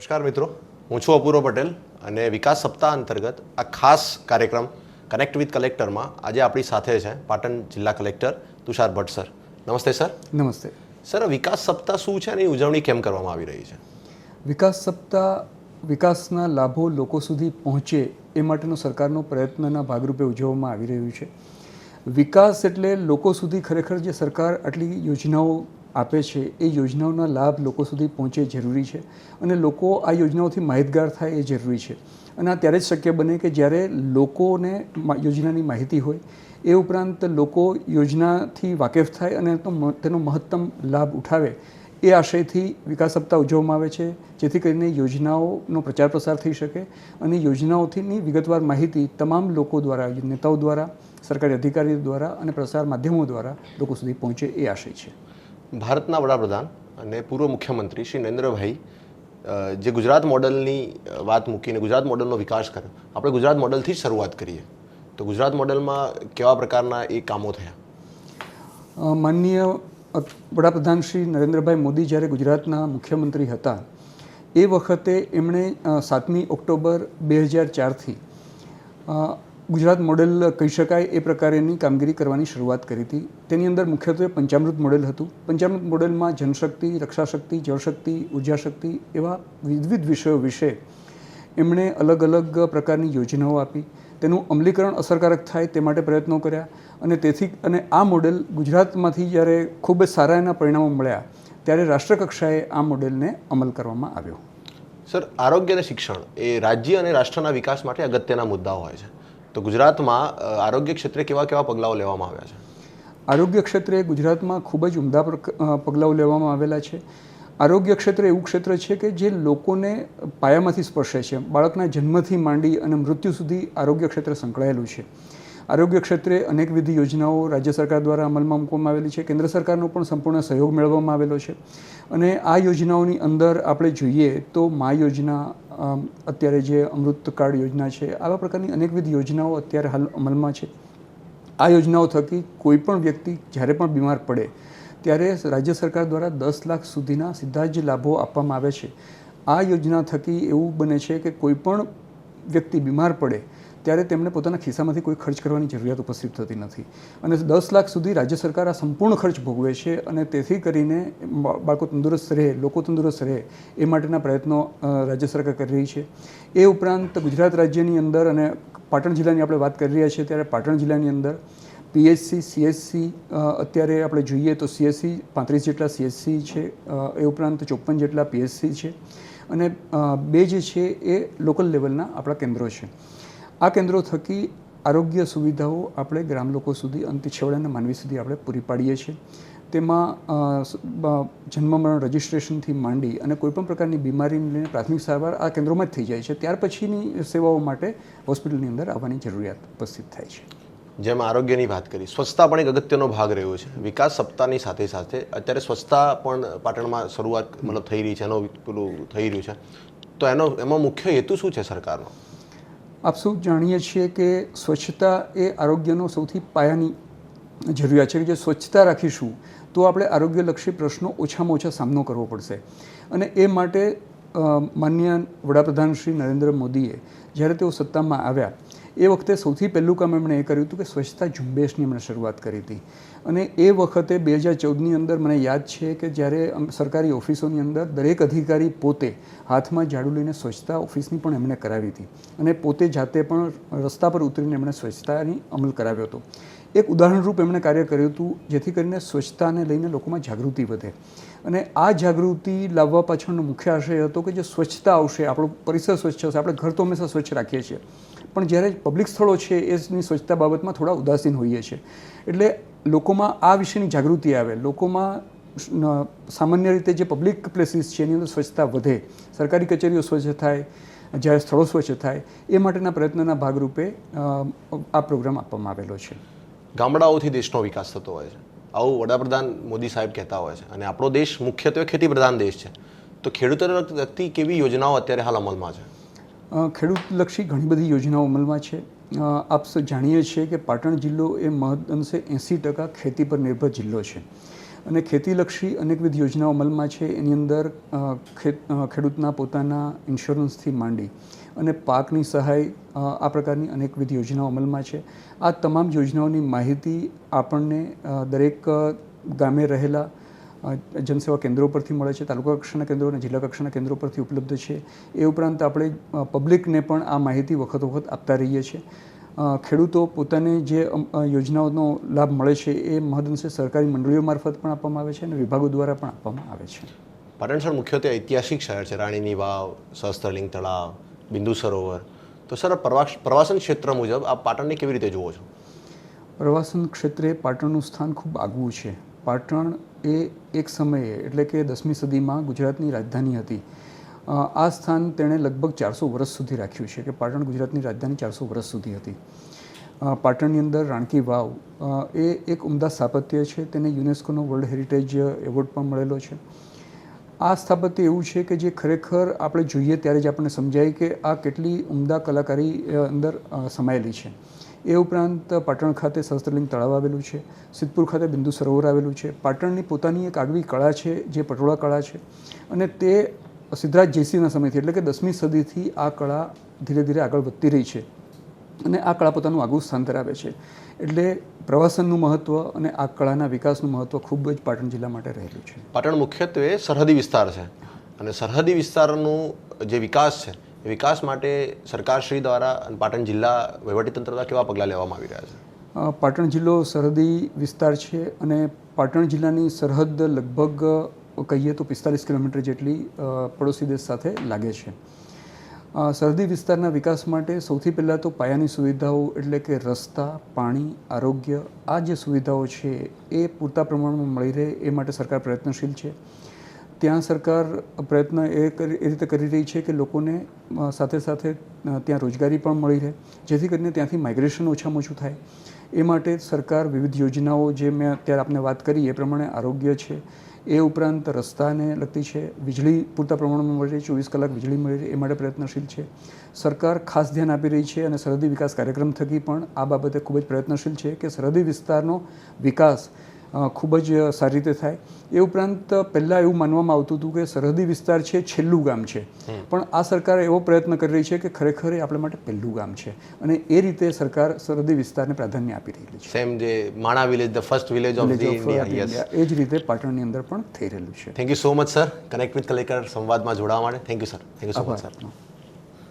નમસ્કાર મિત્રો. હું છું અપૂર્વ પટેલ અને વિકાસ સપ્તાહ અંતર્ગત આ ખાસ કાર્યક્રમ કનેક્ટ વિથ કલેક્ટરમાં આજે આપણી સાથે છે પાટણ જિલ્લા કલેક્ટર તુષાર ભટ્ટ સર. નમસ્તે સર. નમસ્તે. સર વિકાસ સપ્તાહ શું છે અને એની ઉજવણી કેમ કરવામાં આવી રહી છે? વિકાસ સપ્તાહ વિકાસના લાભો લોકો સુધી પહોંચે એ માટેનો સરકારનો પ્રયત્નના ભાગરૂપે ઉજવવામાં આવી રહ્યું છે. વિકાસ એટલે લોકો સુધી ખરેખર જે સરકાર આટલી યોજનાઓ આપે છે, એ યોજનાઓના લાભ લોકો સુધી પહોંચે જરૂરી છે અને લોકો આ યોજનાઓથી માહિતગાર થાય એ જરૂરી છે. અને આ ત્યારે જ શક્ય બને કે જ્યારે લોકોને યોજનાની માહિતી હોય, એ ઉપરાંત લોકો યોજનાથી વાકેફ થાય અને તેનો મહત્તમ લાભ ઉઠાવે, એ આશયથી વિકાસ સપ્તાહ ઉજવવામાં આવે છે, જેથી કરીને યોજનાઓનો પ્રચાર પ્રસાર થઈ શકે અને યોજનાઓથીની વિગતવાર માહિતી તમામ લોકો દ્વારા, નેતાઓ દ્વારા, સરકારી અધિકારીઓ દ્વારા અને પ્રસાર માધ્યમો દ્વારા લોકો સુધી પહોંચે એ આશય છે. ભારતના વડાપ્રધાન અને પૂર્વ મુખ્યમંત્રી શ્રી નરેન્દ્રભાઈ જે ગુજરાત મોડલની વાત મૂકીને ગુજરાત મોડલનો વિકાસ કર્યો. આપણે ગુજરાત મોડલથી શરૂઆત કરીએ. તો ગુજરાત મોડલમાં કેવા પ્રકારના એ કામો થયા? માનનીય વડાપ્રધાન શ્રી નરેન્દ્રભાઈ મોદી જ્યારે ગુજરાતના મુખ્યમંત્રી હતા, એ વખતે એમણે સાતમી ઓક્ટોબર બે હજાર ચારથી ગુજરાત મોડેલ કહી શકાય એ પ્રકારેની કામગીરી કરવાની શરૂઆત કરી હતી. તેની અંદર મુખ્યત્વે પંચામૃત મોડેલ હતું. પંચામૃત મોડેલમાં જનશક્તિ, રક્ષાશક્તિ, જળશક્તિ, ઉર્જાશક્તિ એવા વિવિધ વિષયો વિશે એમણે અલગ અલગ પ્રકારની યોજનાઓ આપી. તેનું અમલીકરણ અસરકારક થાય તે માટે પ્રયત્નો કર્યા અને તેથી અને આ મોડેલ ગુજરાતમાંથી જ્યારે ખૂબ જ સારા એના પરિણામો મળ્યા, ત્યારે રાષ્ટ્રકક્ષાએ આ મોડેલને અમલ કરવામાં આવ્યો. સર, આરોગ્ય અને શિક્ષણ એ રાજ્ય અને રાષ્ટ્રના વિકાસ માટે અગત્યના મુદ્દાઓ હોય છે. તો ગુજરાતમાં આરોગ્ય ક્ષેત્રે કેવા કેવા પગલાઓ લેવામાં આવ્યા છે? આરોગ્ય ક્ષેત્રે ગુજરાતમાં ખૂબ જ ઉમદા પગલાઓ લેવામાં આવેલા છે. આરોગ્ય ક્ષેત્ર એવું ક્ષેત્ર છે કે જે લોકોને પાયામાંથી સ્પર્શે છે. બાળકના જન્મથી માંડી અને મૃત્યુ સુધી આરોગ્ય ક્ષેત્ર સંકળાયેલું છે. આરોગ્ય ક્ષેત્રે અનેકવિધ યોજનાઓ રાજ્ય સરકાર દ્વારા અમલમાં મૂકવામાં આવેલી છે. કેન્દ્ર સરકારનો પણ સંપૂર્ણ સહયોગ મેળવવામાં આવેલો છે. અને આ યોજનાઓની અંદર આપણે જોઈએ તો મા યોજના અત્યારે જે અમૃત કાર્ડ યોજના છે, આવા પ્રકારની અનેકવિધ યોજનાઓ અત્યારે હાલ અમલમાં છે. આ યોજનાઓ થકી કોઈપણ વ્યક્તિ જ્યારે પણ બીમાર પડે ત્યારે રાજ્ય સરકાર દ્વારા દસ લાખ સુધીના સીધા જ લાભો આપવામાં આવે છે. આ યોજના થકી એવું બને છે કે કોઈ પણ વ્યક્તિ બીમાર પડે ત્યારે તેમને પોતાના ખિસ્સામાંથી કોઈ ખર્ચ કરવાની જરૂરિયાત ઉપસ્થિત થતી નથી. અને દસ લાખ સુધી રાજ્ય સરકાર આ સંપૂર્ણ ખર્ચ ભોગવે છે અને તેથી કરીને બાળકો તંદુરસ્ત રહે, લોકો તંદુરસ્ત રહે, એ માટેના પ્રયત્નો રાજ્ય સરકાર કરી રહી છે. એ ઉપરાંત ગુજરાત રાજ્યની અંદર અને પાટણ જિલ્લાની આપણે વાત કરી રહ્યા છીએ ત્યારે પાટણ જિલ્લાની અંદર પીએચસી સીએસસી અત્યારે આપણે જોઈએ તો સીએસસી પાંત્રીસ જેટલા સીએસસી છે એ ઉપરાંત ચોપન જેટલા પીએચસી છે અને બે જે છે એ લોકલ લેવલના આપણા કેન્દ્રો છે. આ કેન્દ્રો થકી આરોગ્ય સુવિધાઓ આપણે ગ્રામ લોકો સુધી અંત છેવાડાના માનવી સુધી આપણે પૂરી પાડીએ છીએ. તેમાં જન્મ મરણ રજિસ્ટ્રેશનથી માંડી અને કોઈપણ પ્રકારની બીમારીને લઈને પ્રાથમિક સારવાર આ કેન્દ્રોમાં જ થઈ જાય છે. ત્યાર પછીની સેવાઓ માટે હોસ્પિટલની અંદર આવવાની જરૂરિયાત ઉપસ્થિત થાય છે. જેમ આરોગ્યની વાત કરી, સ્વચ્છતા પણ એક અગત્યનો ભાગ રહ્યો છે. વિકાસ સપ્તાહની સાથે સાથે અત્યારે સ્વચ્છતા પણ પાટણમાં શરૂઆત મતલબ થઈ રહી છે, એનો પેલું થઈ રહ્યું છે. તો એનો, એમાં મુખ્ય હેતુ શું છે સરકારનો? આપ સૌ જાણીએ છીએ કે સ્વચ્છતા એ આરોગ્યનો સૌથી પાયાની જરૂરિયાત છે કે જે સ્વચ્છતા રાખીશું તો આપણે આરોગ્યલક્ષી પ્રશ્નો ઓછામાં ઓછા સામનો કરવો પડશે. અને એ માટે માન્ય વડાપ્રધાન શ્રી નરેન્દ્ર મોદીએ જ્યારે તેઓ સત્તામાં આવ્યા એ વખતે સૌથી પહેલું કામ એમણે એ કર્યું હતું કે સ્વચ્છતા ઝુંબેશની એમણે શરૂઆત કરી હતી. અને એ વખતે બે હજાર ચૌદની અંદર મને યાદ છે કે જ્યારે સરકારી ઓફિસોની અંદર દરેક અધિકારી પોતે હાથમાં ઝાડુ લઈને સ્વચ્છતા ઓફિસની પણ એમણે કરાવી હતી. અને પોતે જાતે પણ રસ્તા પર ઉતરીને એમણે સ્વચ્છતાની અમલ કરાવ્યો હતો. એક ઉદાહરણરૂપ એમણે કાર્ય કર્યું હતું, જેથી કરીને સ્વચ્છતાને લઈને લોકોમાં જાગૃતિ વધે. અને આ જાગૃતિ લાવવા પાછળનો મુખ્ય આશય હતો કે જે સ્વચ્છતા આવશે, આપણો પરિસર સ્વચ્છ હશે, આપણે ઘર તો હંમેશા સ્વચ્છ રાખીએ છીએ. પણ જ્યારે પબ્લિક સ્થળો છે એની સ્વચ્છતા બાબતમાં થોડા ઉદાસીન હોઈએ છીએ. એટલે લોકોમાં આ વિશેની જાગૃતિ આવે. લોકોમાં સામાન્ય રીતે જે પબ્લિક પ્લેસીસ છે, એની અંદર સ્વચ્છતા વધે. સરકારી કચેરીઓ સ્વચ્છ થાય, જ્યારે સ્થળો સ્વચ્છ થાય, એ માટેના પ્રયત્નના ભાગરૂપે આ પ્રોગ્રામ આપવામાં આવેલો છે. ગામડાઓથી દેશનો વિકાસ થતો હોય છે. આવું વડાપ્રધાન મોદી સાહેબ કહેતા હોય છે. અને આપણો દેશ મુખ્યત્વે ખેતી પ્રધાન દેશ છે. તો ખેડૂતોને લગતી કેવી યોજનાઓ અત્યારે હાલ અમલમાં છે? ખેડૂતલક્ષી ઘણી બધી યોજનાઓ અમલમાં છે. આપ જાણીએ છીએ કે પાટણ જિલ્લો એ મહદઅંશે એંસી ટકા ખેતી પર નિર્ભર જિલ્લો છે. અને ખેતીલક્ષી અનેકવિધ યોજનાઓ અમલમાં છે. એની અંદર ખેડૂતના પોતાના ઇન્સ્યોરન્સથી માંડી અને પાકની સહાય આ પ્રકારની અનેકવિધ યોજનાઓ અમલમાં છે. આ તમામ યોજનાઓની માહિતી આપણને દરેક ગામે રહેલા જનસેવા કેન્દ્રો પરથી મળે છે તાલુકા કક્ષાના કેન્દ્રો અને જિલ્લા કક્ષાના કેન્દ્રો પરથી ઉપલબ્ધ છે. એ ઉપરાંત આપણે પબ્લિકને પણ આ માહિતી વખત વખત આપતા રહીએ છીએ. ખેડૂતો પોતાને જે યોજનાઓનો લાભ મળે છે એ મહદઅંશે સરકારી મંડળીઓ મારફત પણ આપવામાં આવે છે અને વિભાગો દ્વારા પણ આપવામાં આવે છે. પાટણસર મુખ્યત્વે ઐતિહાસિક શહેર છે. રાણીની વાવ સહસ્ત્રલિંગ તળાવ બિંદુ સરોવર. તો સર પ્રવાસ પ્રવાસન ક્ષેત્ર મુજબ આ પાટણને કેવી રીતે જુઓ છો? પ્રવાસન ક્ષેત્રે પાટણનું સ્થાન ખૂબ આગવું છે. પાટણ એ એક સમયે, એટલે કે દસમી સદીમાં ગુજરાતની રાજધાની હતી. આ સ્થાન તેણે લગભગ ચારસો વર્ષ સુધી રાખ્યું છે, કે પાટણ ગુજરાતની રાજધાની ચારસો વર્ષ સુધી હતી. પાટણની અંદર રાણકી વાવ એ એક ઉમદા સ્થાપત્ય છે, તેને યુનેસ્કોનો વર્લ્ડ હેરિટેજ એવોર્ડ પણ મળેલો છે. આ સ્થાપત્ય એવું છે કે જે ખરેખર આપણે જોઈએ ત્યારે જ આપણને સમજાય કે આ કેટલી ઉમદા કલાકારી અંદર સમાયેલી છે. એ ઉપરાંત પાટણ ખાતે સહસ્ત્રલિંગ તળાવ આવેલું છે, સિદ્ધપુર ખાતે બિંદુ સરોવર આવેલું છે. પાટણની પોતાની એક આગવી કળા છે, જે પટોળા કળા છે. અને તે સિદ્ધરાજ જયસિંહના સમયથી એટલે કે દસમી સદીથી આ કળા ધીરે ધીરે આગળ વધતી રહી છે. અને આ કળા પોતાનું આગવું સ્થાન ધરાવે છે. એટલે પ્રવાસનનું મહત્ત્વ અને આ કળાના વિકાસનું મહત્ત્વ ખૂબ જ પાટણ જિલ્લા માટે રહેલું છે. પાટણ મુખ્યત્વે સરહદી વિસ્તાર છે. અને સરહદી વિસ્તારનું જે વિકાસ છે વિકાસ માટે સરકારશ્રી દ્વારા અને પાટણ જિલ્લા વહીવટીતંત્ર દ્વારા કેવા પગલાં લેવામાં આવી રહ્યા છે? પાટણ જિલ્લો સરહદી વિસ્તાર છે અને પાટણ જિલ્લાની સરહદ લગભગ કહીએ તો પિસ્તાલીસ કિલોમીટર જેટલી પડોશી દેશ સાથે લાગે છે. સરહદી વિસ્તારના વિકાસ માટે સૌથી પહેલાં તો પાયાની સુવિધાઓ એટલે કે રસ્તા, પાણી, આરોગ્ય, આ જે સુવિધાઓ છે એ પૂરતા પ્રમાણમાં મળી રહે એ માટે સરકાર પ્રયત્નશીલ છે. ત્યાં સરકાર પ્રયત્ન એ એ રીતે કરી રહી છે કે લોકોને સાથે સાથે ત્યાં રોજગારી પણ મળી રહે. જેથી કરીને ત્યાંથી માઇગ્રેશન ઓછામાં ઓછું થાય. એ માટે સરકાર વિવિધ યોજનાઓ, જે મેં અત્યારે આપને વાત કરી, એ પ્રમાણે આરોગ્ય છે, એ ઉપરાંત રસ્તાને લગતી છે, વીજળી પૂરતા પ્રમાણમાં મળી રહી, ચોવીસ કલાક વીજળી મળી રહે, એ માટે પ્રયત્નશીલ છે. સરકાર ખાસ ધ્યાન આપી રહી છે અને સરહદી વિકાસ કાર્યક્રમ થકી પણ આ બાબતે ખૂબ જ પ્રયત્નશીલ છે કે સરહદી વિસ્તારનો વિકાસ ખૂબ જ સારી રીતે થાય. એ ઉપરાંત પહેલાં એવું માનવામાં આવતું હતું કે સરહદી વિસ્તાર છે છેલ્લું ગામ છે. પણ આ સરકાર એવો પ્રયત્ન કરી રહી છે કે ખરેખર એ આપણા માટે પહેલું ગામ છે. અને એ રીતે સરકાર સરહદી વિસ્તારને પ્રાધાન્ય આપી રહી છે. સેમ જે Mana village the first village of India એ જ રીતે પાટણની અંદર પણ થઈ રહેલું છે. Thank you so much sir connect with collector સંવાદમાં જોડાવા માટે. Thank you sir thank you so much sir